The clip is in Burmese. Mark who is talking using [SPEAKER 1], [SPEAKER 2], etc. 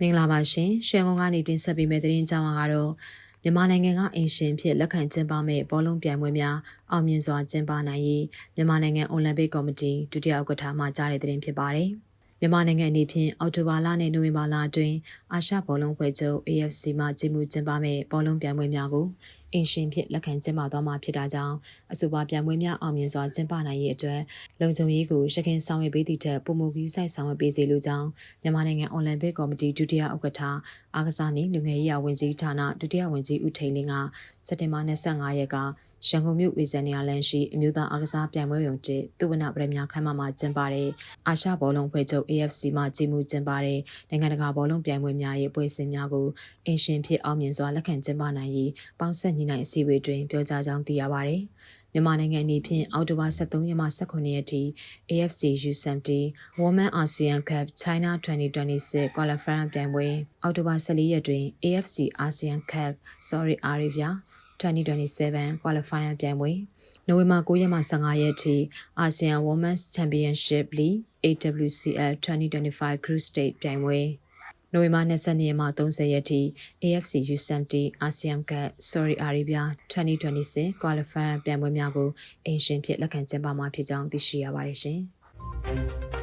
[SPEAKER 1] မင်္ဂလာပါရှင်ရွှေကုန်းကနေတင်ဆက်ပေးမယ့်သတင်းကြောင်းကတော့မြန်မာနိုင်ငံကအင်ရှင်ဖြစ်လက်ခံကျင်းပမဲ့ဘောလုံးပြိုင်ပွဲများအောင်မြင်စွာကျင်းပနိုင်ရေးမြန်မာနိုင်ငံအိုလံပစ်ကော်မတီဒုတိယဥက္ကဋ္ဌမှကြားတဲ့သတင်းဖြစ်ပါတယ် မြန်မာနိုင်ငံအနေဖြင့်အောက်တိုဘာလနဲ့နိုဝင်ဘာလအတွင်းအာရှဘောလုံးဖွဲ့ချုပ် AFC မှကြီးမှုကျင်းပမဲ့ဘောလုံးပြိုင်ပွဲများကိုအင်ရှင်ဖြစ်လက်ခံကျင်းပသွားမှာဖြစ်တာကြောင့်အဆိုပါပြိုင်ပွဲများအောင်မြင်စွာကျင်းပနိုင်ရေးအတွက်လုံခြုံရေးကိုရခိုင်ဆောင်ရွက်ပေးသည့်ထက်ပုံမူကူးဆိုင်ဆောင်ရွက်ပေးစေလိုကြောင်းမြန်မာနိုင်ငံအွန်လိုင်းဘက်ကော်မတီဒုတိယဥက္ကဋ္ဌအားကစားနှင့်လူငယ်ရေးဝန်ကြီးဌာနဒုတိယဝန်ကြီးဦးထိန်လင်းကစက်တင်ဘာ25ရက်က ရန်ကုန်မြို့ဝေဇန်နီယာလန်ရှိအမျိုးသားအားကစားပြိုင်ပွဲရုံတစ်သူဝနပရမခမ်းမမှာကျင်းပတဲ့အာရှဘောလုံးဖွဲ့ချုပ် AFC မှကြီးမှုကျင်းပတဲ့နိုင်ငံတကာဘောလုံးပြိုင်ပွဲများရဲ့ပွဲစဉ်များကိုအင်ရှင်ဖြစ်အောင်မြင်စွာလက်ခံကျင်းပနိုင်ရေးပေါင်းဆက်ညီနိုင်အစည်းအဝေးတွင်ပြောကြားကြောင်းသိရပါဗျ။မြန်မာနိုင်ငံအနေဖြင့်အောက်တိုဘာ23ရက်မှ18ရက်ထိ AFC U70 Women ASEAN Cup China 2026 Qualifier ပြိုင်ပွဲအောက်တိုဘာ14ရက်တွင် AFC ASEAN Cup Saudi Arabia 2027 Qualifier ပြိုင်ပွဲနိုဝင်ဘာ9ရက်မှ15ရက်ထိ ASEAN Women's Championship League AWCL 2025 Group Stage ပြိုင်ပွဲနိုဝင်ဘာ22ရက်မှ30ရက်ထိ AFC U70 ASEAN Cup Saudi Arabia 2026 Qualifier ပြိုင်ပွဲများကိုအင်ရှင်ဖြစ်လက်ခံကျင်းပမှာဖြစ်ကြောင်းသိရှိရပါတယ်ရှင်။